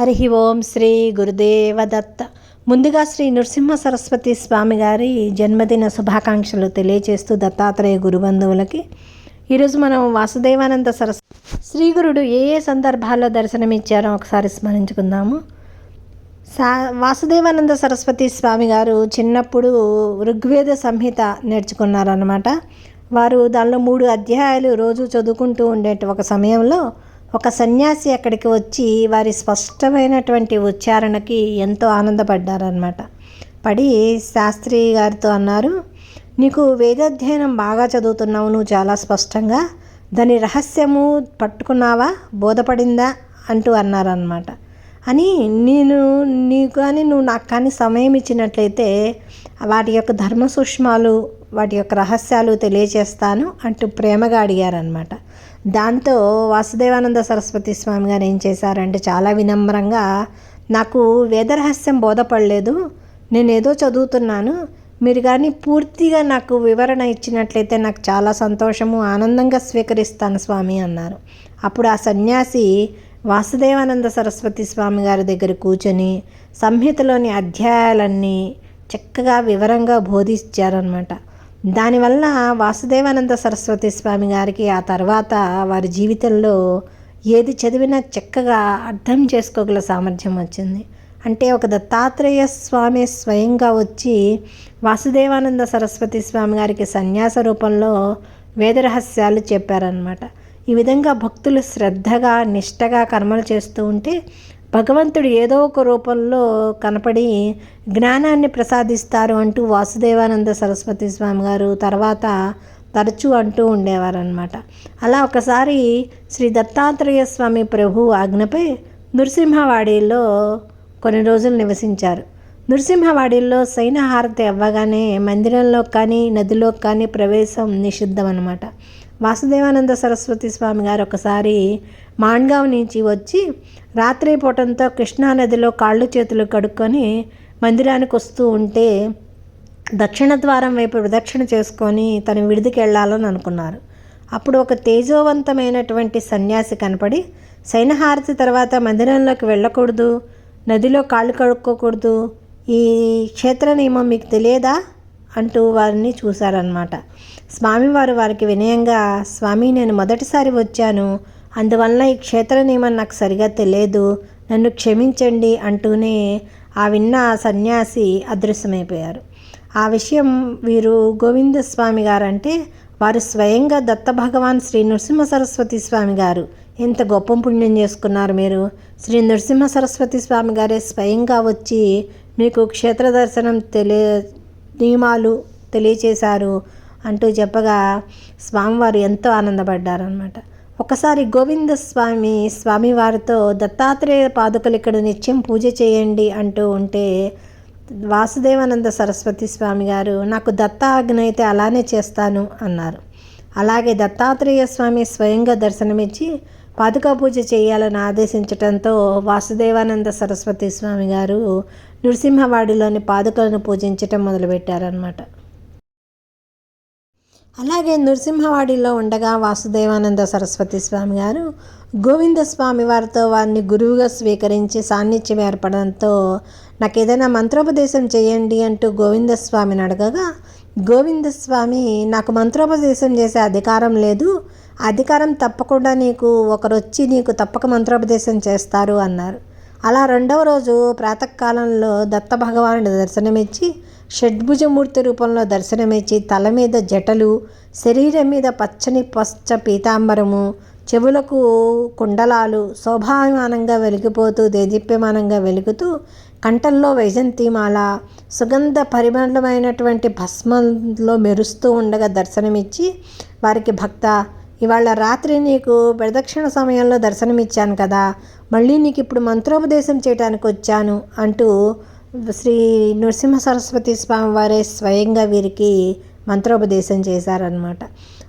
హరి ఓం శ్రీ గురుదేవ దత్త ముందుగా శ్రీ నృసింహ సరస్వతి స్వామి గారి జన్మదిన శుభాకాంక్షలు తెలియజేస్తూ దత్తాత్రేయ గురుబంధువులకి. ఈరోజు మనం వాసుదేవానంద సరస్ శ్రీ గురుడు ఏ ఏ సందర్భాల్లో దర్శనమిచ్చారో ఒకసారి స్మరించుకుందాము. సా వాసుదేవానంద సరస్వతి స్వామి గారు చిన్నప్పుడు ఋగ్వేద సంహిత నేర్చుకున్నారన్నమాట. వారు దానిలో మూడు అధ్యాయాలు రోజు చదువుకుంటూ ఉండేట ఒక సమయంలో ఒక సన్యాసి అక్కడికి వచ్చి వారి స్పష్టమైనటువంటి ఉచ్చారణకి ఎంతో ఆనందపడ్డారనమాట పడి శాస్త్రి గారితో అన్నారు నీకు వేదాధ్యయనం బాగా చదువుతున్నావు నువ్వు చాలా స్పష్టంగా. దాని రహస్యము పట్టుకున్నావా? బోధపడిందా? అంటూ అన్నారనమాట అని నేను నీకు కానీ నువ్వు నాకు కానీ సమయం ఇచ్చినట్లయితే వాటి యొక్క ధర్మ సూక్ష్మాలు వాటి యొక్క రహస్యాలు తెలియచేస్తాను అంటూ ప్రేమగా అడిగారనమాట దాంతో వాసుదేవానంద సరస్వతి స్వామి గారు ఏం చేశారంటే చాలా వినమ్రంగా నాకు వేదరహస్యం బోధపడలేదు నేను ఏదో చదువుతున్నాను మీరు కానీ పూర్తిగా నాకు వివరణ ఇచ్చినట్లయితే నాకు చాలా సంతోషము ఆనందంగా స్వీకరిస్తాను స్వామి అన్నారు. అప్పుడు ఆ సన్యాసి వాసుదేవానంద సరస్వతి స్వామి గారి దగ్గర కూర్చొని సంహితలోని అధ్యాయాలన్నీ చక్కగా వివరంగా బోధించారనమాట దానివల్ల వాసుదేవానంద సరస్వతి స్వామి గారికి ఆ తర్వాత వారి జీవితంలో ఏది చదివినా చక్కగా అర్థం చేసుకోగల సామర్థ్యం వచ్చింది. అంటే ఒక దత్తాత్రేయ స్వామి స్వయంగా వచ్చి వాసుదేవానంద సరస్వతి స్వామి గారికి సన్యాస రూపంలో వేదరహస్యాలు చెప్పారనమాట ఈ విధంగా భక్తులు శ్రద్ధగా నిష్టగా కర్మలు చేస్తూ ఉంటే భగవంతుడు ఏదో ఒక రూపంలో కనపడి జ్ఞానాన్ని ప్రసాదిస్తారు అంటూ వాసుదేవానంద సరస్వతి స్వామి గారు తర్వాత తరచూ అంటూ ఉండేవారనమాట అలా ఒకసారి శ్రీ దత్తాత్రేయ స్వామి ప్రభు ఆజ్ఞపై నృసింహవాడిలో కొన్ని రోజులు నివసించారు. నృసింహవాడిల్లో సైనహారతి అవ్వగానే మందిరంలో కానీ నదిలో కానీ ప్రవేశం నిషిద్ధం అనమాట వాసుదేవానంద సరస్వతి స్వామి గారు ఒకసారి మాండ్గావ్ నుంచి వచ్చి రాత్రి పూటంతో కృష్ణానదిలో కాళ్ళు చేతులు కడుక్కొని మందిరానికి వస్తూ ఉంటే దక్షిణ ద్వారం వైపు ప్రదక్షిణ చేసుకొని తను విడిదికి వెళ్ళాలని అనుకున్నారు. అప్పుడు ఒక తేజోవంతమైనటువంటి సన్యాసి కనపడి సైనహారతి తర్వాత మందిరంలోకి వెళ్ళకూడదు నదిలో కాళ్ళు కడుక్కోకూడదు ఈ క్షేత్ర నియమం మీకు తెలియదా? అంటూ వారిని చూశారనమాట స్వామివారు వారికి వినయంగా స్వామి నేను మొదటిసారి వచ్చాను. అందువలన ఈ క్షేత్ర నియమం నాకు సరిగా తెలియదు. నన్ను క్షమించండి అంటూనే ఆ విన్న సన్యాసి అదృశ్యమైపోయారు. ఆ విషయం వీరు గోవింద స్వామి గారు అంటే వారు స్వయంగా దత్త భగవాన్ శ్రీ నృసింహ సరస్వతి స్వామి గారు. ఎంత గొప్ప పుణ్యం చేసుకున్నారు మీరు. శ్రీ నృసింహ సరస్వతి స్వామి గారే స్వయంగా వచ్చి మీకు క్షేత్ర దర్శనం తెలియ నియమాలు తెలియచేశారు అంటూ చెప్పగా స్వామివారు ఎంతో ఆనందపడ్డారనమాట ఒకసారి గోవింద స్వామి స్వామివారితో దత్తాత్రేయ పాదుకలు ఇక్కడ నిత్యం పూజ చేయండి అంటూ ఉంటే వాసుదేవానంద సరస్వతి స్వామి గారు నాకు దత్త ఆజ్ఞ అయితే అలానే చేస్తాను అన్నారు. అలాగే దత్తాత్రేయ స్వామి స్వయంగా దర్శనమిచ్చి పాదుకా పూజ చేయాలని ఆదేశించడంతో వాసుదేవానంద సరస్వతి స్వామి గారు నృసింహవాడిలోని పాదుకలను పూజించటం మొదలుపెట్టారనమాట అలాగే నృసింహవాడిలో ఉండగా వాసుదేవానంద సరస్వతి స్వామి గారు గోవింద స్వామి వారితో వారిని గురువుగా స్వీకరించి సాన్నిధ్యం ఏర్పడంతో నాకు ఏదైనా మంత్రోపదేశం చేయండి అంటూ గోవింద స్వామిని అడగగా గోవింద స్వామి నాకు మంత్రోపదేశం చేసే అధికారం లేదు. అధికారం తప్పకుండా నీకు ఒకరొచ్చి నీకు తప్పక మంత్రోపదేశం చేస్తారు అన్నారు. అలా రెండవ రోజు ప్రాతకాలంలో దత్త భగవానుడు దర్శనమిచ్చి షడ్భుజమూర్తి రూపంలో దర్శనమిచ్చి తల మీద జటలు శరీరం మీద పచ్చని పచ్చ పీతాంబరము చెవులకు కుండలాలు శోభామానంగా వెలిగిపోతూ దేదీప్యమానంగా వెలుగుతూ కంఠంలో వైజంతిమాల సుగంధ పరిమళమైనటువంటి భస్మంలో మెరుస్తూ ఉండగా దర్శనమిచ్చి వారికి భక్త ఇవాళ రాత్రి నీకు ప్రదక్షిణ సమయంలో దర్శనమిచ్చాను కదా. మళ్ళీ నీకు ఇప్పుడు మంత్రోపదేశం చేయడానికి వచ్చాను అంటూ శ్రీ నృసింహ సరస్వతి స్వామి వారే స్వయంగా వీరికి మంత్రోపదేశం చేశారనమాట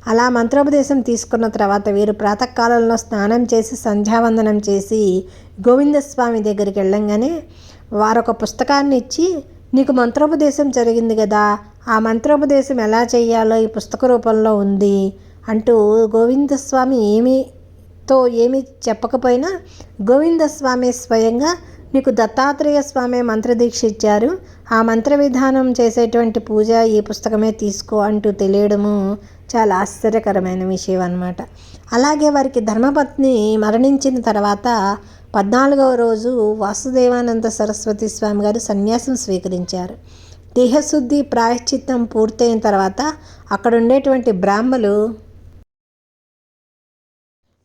అలా మంత్రోపదేశం తీసుకున్న తర్వాత వీరు ప్రాతకాలంలో స్నానం చేసి సంధ్యావందనం చేసి గోవిందస్వామి దగ్గరికి వెళ్ళంగానే వారు ఒక పుస్తకాన్ని ఇచ్చి నీకు మంత్రోపదేశం జరిగింది కదా. ఆ మంత్రోపదేశం ఎలా చేయాలో ఈ పుస్తక రూపంలో ఉంది. అంటూ గోవిందస్వామి ఏమితో ఏమి ఏమీ చెప్పకపోయినా గోవిందస్వామి స్వయంగా నీకు దత్తాత్రేయ స్వామి మంత్రదీక్ష ఇచ్చారు. ఆ మంత్ర విధానం చేసేటువంటి పూజ ఈ పుస్తకమే తీసుకో అంటూ తెలియడము చాలా ఆశ్చర్యకరమైన విషయం అన్నమాట. అలాగే వారికి ధర్మపత్ని మరణించిన తర్వాత పద్నాలుగవ రోజు వాసుదేవానంద సరస్వతి స్వామి గారు సన్యాసం స్వీకరించారు. దేహశుద్ధి ప్రాయశ్చిత్తం పూర్తయిన తర్వాత అక్కడ ఉండేటువంటి బ్రాహ్మలు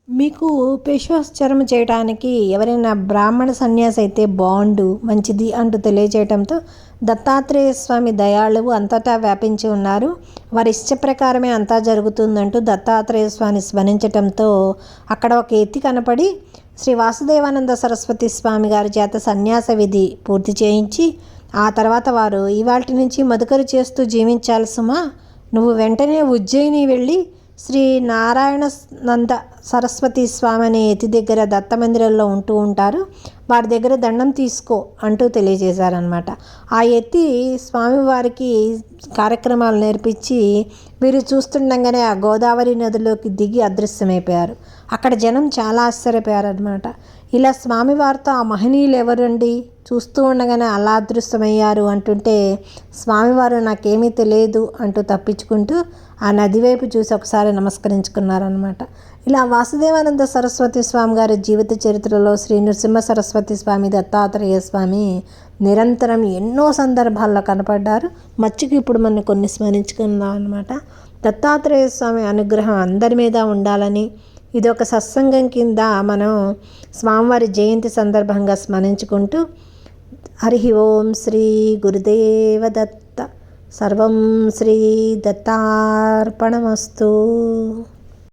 మీకు పేశ్వాశ్చరం చేయడానికి ఎవరైనా బ్రాహ్మణ సన్యాసి అయితే బాండు మంచిది అంటూ తెలియజేయడంతో దత్తాత్రేయ స్వామి దయాళువు అంతటా వ్యాపించి ఉన్నారు. వారి ఇష్ట ప్రకారమే అంతా జరుగుతుందంటూ దత్తాత్రేయ స్వామి స్మరించటంతో అక్కడ ఒక ఎత్తి కనపడి శ్రీ వాసుదేవానంద సరస్వతి స్వామి గారి చేత సన్యాస విధి పూర్తి చేయించి ఆ తర్వాత వారు ఇవాటి నుంచి మధుకరు చేస్తూ జీవించాలి సుమా నువ్వు వెంటనే ఉజ్జయిని వెళ్ళి శ్రీ నారాయణ నంద సరస్వతి స్వామి అనే ఎతి దగ్గర దత్తమందిరంలో ఉంటూ ఉంటారు. వారి దగ్గర దండం తీసుకో అంటూ తెలియజేశారనమాట ఆ ఎత్తి స్వామివారికి కార్యక్రమాలు నేర్పించి వీరు చూస్తుండగానే ఆ గోదావరి నదిలోకి దిగి అదృశ్యమైపోయారు. అక్కడ జనం చాలా ఆశ్చర్యపోయారు అనమాట ఇలా స్వామివారితో ఆ మహనీయులు ఎవరండి? చూస్తూ ఉండగానే అలా అదృశ్యమయ్యారు అంటుంటే స్వామివారు నాకేమీ తెలియదు అంటూ తప్పించుకుంటూ ఆ నది వైపు చూసి ఒకసారి నమస్కరించుకున్నారనమాట ఇలా వాసుదేవానంద సరస్వతి స్వామి గారి జీవిత చరిత్రలో శ్రీ నృసింహ సరస్వతి స్వామి దత్తాత్రేయ స్వామి నిరంతరం ఎన్నో సందర్భాల్లో కనపడ్డారు. మచ్చికి ఇప్పుడు మనం కొన్ని స్మరించుకున్నాం అనమాట దత్తాత్రేయ స్వామి అనుగ్రహం అందరి మీద ఉండాలని ఇది ఒక సత్సంగం కింద మనం స్వామివారి జయంతి సందర్భంగా స్మరించుకుంటూ హరి ఓం శ్రీ గురుదేవ దత్ సర్వం శ్రీ దత్తార్పణమస్తు.